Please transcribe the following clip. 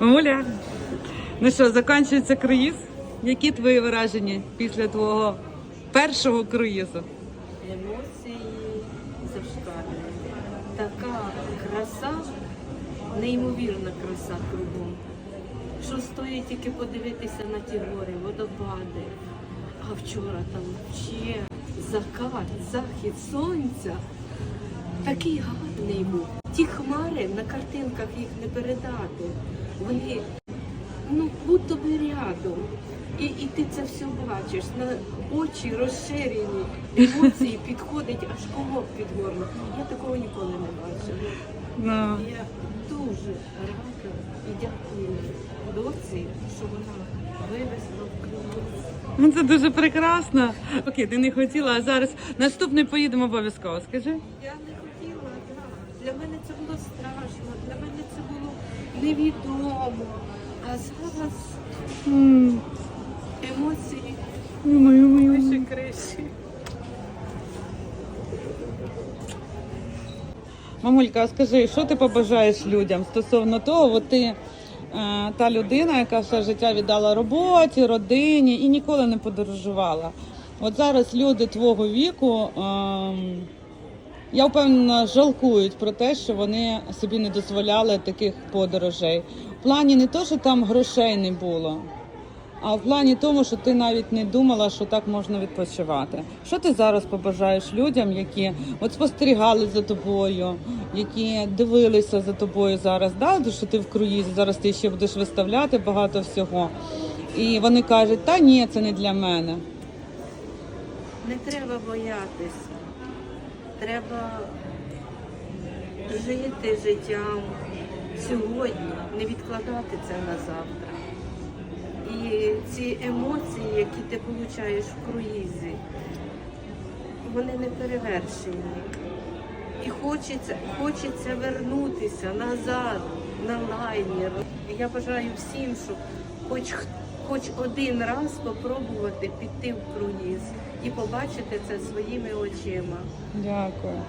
Мамуля, ну що, закінчується круїз? Які твої враження після твого першого круїзу? Емоції зашкалюють. Така краса, неймовірна краса кругом. Що стоїть тільки подивитися на ті гори, водопади. А вчора там ще закат, захід сонця. Такий гарний був. Ті хмари на картинках їх не передати. Вони ну будто би рядом. І, і ти це все бачиш. На очі розширені, емоції підходить аж колок під горло. Я такого ніколи не бачила. Ну, Я дуже рада і дякую доці, що вона вивезла в Кривець. ну це дуже прекрасно. Окей, ти не хотіла, а зараз наступний поїдемо обов'язково. Скажи. Я не. Для мене це було страшно, для мене це було невідомо. А зараз емоції вище криші. Мамулька, скажи, що ти побажаєш людям стосовно того, от ти е, та людина, яка все життя віддала роботі, родині і ніколи не подорожувала. От зараз люди твого віку, ем, я впевнена, жалкують про те, що вони собі не дозволяли таких подорожей. В плані не то, що там грошей не було, а в плані тому, що ти навіть не думала, що так можна відпочивати. Що ти зараз побажаєш людям, які от спостерігали за тобою, які дивилися за тобою зараз, да, що ти в круїзі, зараз ти ще будеш виставляти багато всього. І вони кажуть, та ні, це не для мене. Не треба боятися. Треба жити життям сьогодні, не відкладати це на завтра. І ці емоції, які ти получаєш в круїзі, вони не перевершені. І хочеться, хочеться вернутися назад на лайнер. Я бажаю всім, щоб хоч, х- хоч один раз спробувати піти в круїз і побачити це своїми очима. Дякую.